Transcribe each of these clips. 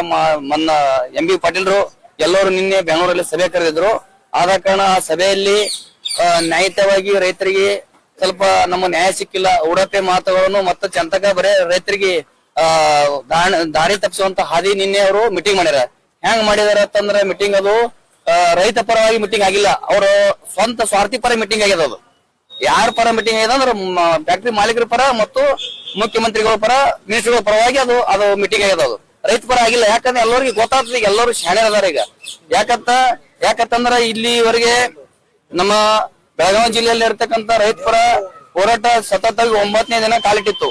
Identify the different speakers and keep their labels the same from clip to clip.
Speaker 1: ಮ- ಮನ್ನ M B ಪಾಟೀಲ್ರು ಎಲ್ಲರೂ ನಿನ್ನೆ ಬೆಂಗಳೂರಲ್ಲಿ ಸಭೆ ಕರೆದಿದ್ರು. ಆದ ಕಾರಣ ಆ ಸಭೆಯಲ್ಲಿ ನ್ಯಾಯಿತವಾಗಿ ರೈತರಿಗೆ ಸ್ವಲ್ಪ ನಮ್ಮ ನ್ಯಾಯ ಸಿಕ್ಕಿಲ್ಲ. ಉಡಪೆ ಮಾತುಗಳನ್ನು ಮತ್ತು ಚಂತಕ ಬರೇ ರೈತರಿಗೆ ದಾರಿ ತಪ್ಪಿಸುವಂತ ಹಾದಿ ನಿನ್ನೆ ಅವರು ಮೀಟಿಂಗ್ ಮಾಡ್ಯಾರ ಹೆಂಗ್ ಮಾಡಿದಾರ ಅಂತಂದ್ರೆ ಮೀಟಿಂಗ್ ಅದು ರೈತ ಪರವಾಗಿ ಮೀಟಿಂಗ್ ಆಗಿಲ್ಲ. ಅವರು ಸ್ವಂತ ಸ್ವಾರ್ಥಿ ಪರ ಮೀಟಿಂಗ್ ಆಗ್ಯದ ಅದು. ಯಾರ ಪರ ಮೀಟಿಂಗ್ ಆಗಿದೆ ಅಂದ್ರೆ ಫ್ಯಾಕ್ಟರಿ ಮಾಲೀಕರ ಪರ ಮತ್ತು ಮುಖ್ಯಮಂತ್ರಿಗಳ ಪರ ಮಿನಿಸ್ಟರ್ಗಳ ಪರವಾಗಿ ಅದು ಅದು ಮೀಟಿಂಗ್ ಆಗ್ಯದ ಅದು. ರೈತ ಪರ ಆಗಿಲ್ಲ. ಯಾಕಂದ್ರೆ ಎಲ್ಲರಿಗೂ ಗೊತ್ತಾಗ್ತದೆ ಈಗ ಎಲ್ಲರೂ ಶಾಣೆ ಅದಾರ ಈಗ. ಯಾಕಂತ, ಯಾಕಂತಂದ್ರ ಇಲ್ಲಿವರೆಗೆ ನಮ್ಮ ಬೆಳಗಾವಿ ಜಿಲ್ಲೆಯಲ್ಲಿ ಇರ್ತಕ್ಕಂತ ರೈತ ಪರ ಹೋರಾಟ ಸತತವಾಗಿ ಒಂಬತ್ತನೇ ದಿನ ಕಾಲಿಟ್ಟಿತ್ತು.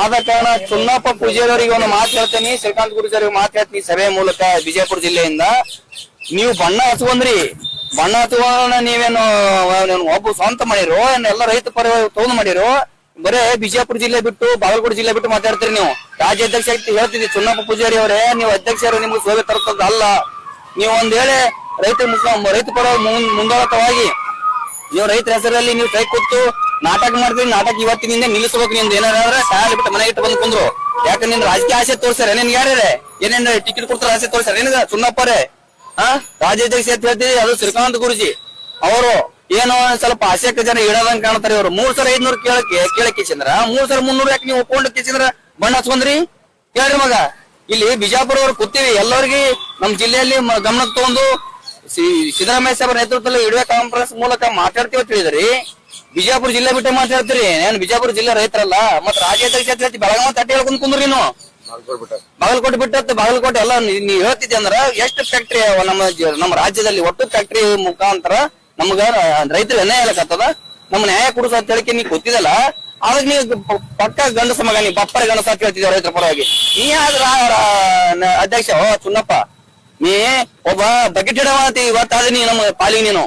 Speaker 1: ಆದ ಕಾರಣ ಚುನ್ನಪ್ಪ ಪೂಜಾರಿ ಅವರಿಗೆ ಒಂದು ಮಾತು ಹೇಳ್ತೀನಿ. ಶ್ರೀಕಾಂತ್ ಗುರುಜಿಯವರಿಗೆ ಮಾತು ಹೇಳ್ತೀನಿ ಸಭೆ ಮೂಲಕ ಬಿಜಾಪುರ ಜಿಲ್ಲೆಯಿಂದ. ನೀವು ಬಣ್ಣ ಹಚ್ಕೊಂಡ್ರಿ. ಬಣ್ಣ ಹಚ್ಕೊಂಡ ನೀವೇನು ಒಬ್ಬ ಸ್ವಂತ ಮಾಡಿರೋ ಎಲ್ಲ ರೈತ ಪರ ತಗೊಂಡ್ ಮಾಡಿರೋ, ಬರೇ ಬಿಜಾಪುರ ಜಿಲ್ಲೆ ಬಿಟ್ಟು ಬಾಗಲಕೋಟೆ ಜಿಲ್ಲೆ ಬಿಟ್ಟು ಮಾತಾಡ್ತೀರಿ ನೀವು. ರಾಜ್ಯಾಧ್ಯಕ್ಷ ಅಧ್ಯಕ್ಷ ಹೇಳ್ತಿದ್ರಿ ಚುನ್ನಪ್ಪ ಪೂಜಾರಿ ಅವರೇ, ನೀವು ಅಧ್ಯಕ್ಷರು, ನಿಮ್ಗೆ ಶೋಭೆ ತರ್ತದ ಅಲ್ಲ. ನೀವು ಒಂದ್ ಹೇಳಿ ರೈತ ರೈತ ಪರ ಮುಂದಾಳತವಾಗಿ, ನೀವು ರೈತರ ಹೆಸರಲ್ಲಿ ನೀವು ಕೈ ಕೊಟ್ಟು ನಾಟಕ ಮಾಡ್ತೀನಿ ನಾಟಕ ಇವತ್ತಿನಿಂದ ನಿಲ್ಲಿಸಬೇಕು ನಿಂದ ಏನಾದ್ರೆ ಸಾಲ ಬಿಟ್ಟು ಮನೆಗೆ ಇಟ್ಟು ಬಂದು ಕುಂದ್ರು. ಯಾಕಂದ್ರೆ ನಿನ್ ರಾಜಕೀಯ ಆಸೆ ತೋರ್ಸಾರ ನಿನ್ ಯಾರೇ ಏನೇನ್ ಟಿಕೆಟ್ ಕೊಡ್ತಾರ ಆಸೆ ತೋರ್ಸಾರ ನಿನಗ ಸುಣ್ಣಪ್ಪರೇ ಹಾ ರಾಜ್ಯಾಧ್ಯಕ್ಷ ಅಂತ ಹೇಳ್ತೀವಿ ಅದು ಶ್ರೀಕಾಂತ್ ಗುರುಜಿ. ಅವರು ಏನೋ ಸ್ವಲ್ಪ ಆಸೆಕ ಜನ ಇಡದಂಗ್ ಕಾಣ್ತಾರೆ ಇವರು. ಮೂರ್ ಸಾವಿರ ಐದ್ನೂರು ಕೇಳಕ್ಕೆ ಕೇಳಕ್ಕೆ ಚಂದ್ರ. ಮೂರ್ ಸಾವಿರ ಮುನ್ನೂರು ಯಾಕೆ ನೀವು ಒಪ್ಕೊಂಡು ಚಂದ್ರ? ಬಣ್ಣ ಹಚ್ಕೊಂಡ್ರಿ? ಹೇಳ್ರಿ ಮಗ. ಇಲ್ಲಿ ಬಿಜಾಪುರ ಅವ್ರು ಕೂತೀವಿ, ಎಲ್ಲರಿಗೆ ನಮ್ ಜಿಲ್ಲೆಯಲ್ಲಿ ಗಮನಕ್ಕೆ ತಗೊಂಡು ಸಿದ್ದರಾಮಯ್ಯ ಸಾಹೇಬರ ನೇತೃತ್ವದಲ್ಲಿ ವಿಡಿಯೋ ಕಾನ್ಫರೆನ್ಸ್ ಮೂಲಕ ಮಾತಾಡ್ತೀವಿ ಅಂತ ಹೇಳಿದ್ರಿ. ಬಿಜಾಪುರ ಜಿಲ್ಲೆ ಬಿಟ್ಟು ಮಾತಾಡ್ತೀರಿ. ಏನ್ ಬಿಜಾಪುರ ಜಿಲ್ಲೆ ರೈತರಲ್ಲ, ಮತ್ತೆ ರಾಜ್ಯಾಧ್ಯಕ್ಷ ಬೆಳಗಾವಿ ತಟ್ಟೆ ಹೇಳ್ಕೊಂಡ್ ಕುಂದ್ರಿ ನೀನು. ಬಾಗಲಕೋಟೆ ಬಿಟ್ಟತ್ತ ಬಾಗಲಕೋಟೆ ಎಲ್ಲ ನೀವ್ ಹೇಳ್ತಿದ್ದೆ ಅಂದ್ರ ಎಷ್ಟು ಫ್ಯಾಕ್ಟ್ರಿ ನಮ್ಮ ನಮ್ಮ ರಾಜ್ಯದಲ್ಲಿ, ಒಟ್ಟು ಫ್ಯಾಕ್ಟ್ರಿ ಮುಖಾಂತರ ನಮ್ಗ ರೈತರು ಅನ್ಯಾಯ ಹೇಳಕತ್ತದ ನಮ್ಮ ನ್ಯಾಯ ಕೊಡಿಸ ಅಂತ ಹೇಳಿಕೆ ನೀ ಗೊತ್ತಿದಲ್ಲ ಆಗ ನೀವು ಪಕ್ಕ ಗಂಡಸ ಮಗ, ನೀವು ಬಪ್ಪರ ಗಂಡಸ ಅಂತ ಹೇಳ್ತಿದ್ದೆ ರೈತರ ಪರವಾಗಿ. ನೀ ಆದ್ರ ಅಧ್ಯಕ್ಷ, ಓ ಚುನ್ನಪ್ಪ ನೀ ಒಬ್ಬ ಬಕೆಟ್ ಹಿಡವಾತಿ ಇವತ್ತಾದ್ರೆ ಇವತ್ತಾದ ನೀ ನಮ್ಮ ಪಾಲಿ ನೀನು.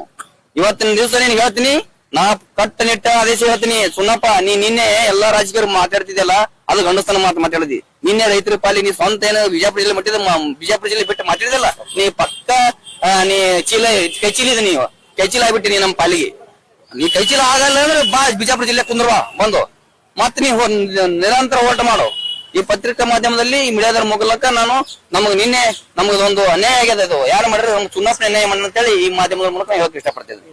Speaker 1: ಇವತ್ತಿನ ದಿವಸ ನೀನ್ ಹೇಳ್ತೀನಿ, ನಾ ಕಟ್ಟನಿಟ್ಟ ಆದೇಶ ಹೇಳ್ತೀನಿ. ಸುನ್ನಪ್ಪ ನೀ ನಿನ್ನೆ ಎಲ್ಲಾ ರಾಜಕೀಯರು ಮಾತಾಡ್ತಿದ್ದಲ್ಲ ಅದು ಗಂಡಸ್ತನ ಮಾತು ಮಾತಾಡಿದಿ ನಿನ್ನೆ ರೈತರ ಪಾಲಿ ನೀ ಸ್ವಂತ ಏನು ಬಿಜಾಪುರ ಜಿಲ್ಲೆ ಮಟ್ಟಿದ ಬಿಜಾಪುರ ಜಿಲ್ಲೆ ಬಿಟ್ಟು ಮಾತಾಡಿದಲ್ಲ ನೀ ಪಕ್ಕ ನೀ ಚೀಲ ಕೈ ಚೀಲಿದ ನೀವು. ಕೈ ಚೀಲ ಆಗ್ಬಿಟ್ಟಿ ನೀ ನಮ್ಮ ಪಾಲಿಗೆ. ನೀ ಕೈ ಚೀಲ ಆಗಲ್ಲ ಅಂದ್ರೆ ಬಾ ಬಿಜಾಪುರ ಜಿಲ್ಲೆ ಕುಂದ್ರವಾ ಬಂದು. ಮತ್ ನೀ ನಿರಂತರ ಹೋರಾಟ ಮಾಡು. ಈ ಪತ್ರಿಕಾ ಮಾಧ್ಯಮದಲ್ಲಿ, ಈ ಮೀಡಿಯಾದರ ಮೂಲಕ ನಾನು ನಮಗ್ ನಿನ್ನೆ ನಮಗೊಂದು ಅನ್ಯಾಯ ಆಗ್ಯದ ಇದು. ಯಾರು ಮಾಡಿದ್ರೆ ನಮ್ಗೆ ಚುನಾವಣೆ ಅನ್ಯಾಯ ಮಾಡಿ ಅಂತೇಳಿ ಈ ಮಾಧ್ಯಮದ ಮೂಲಕ ಹೇಳಕ್ ಇಷ್ಟಪಡ್ತಿದ್ದೆ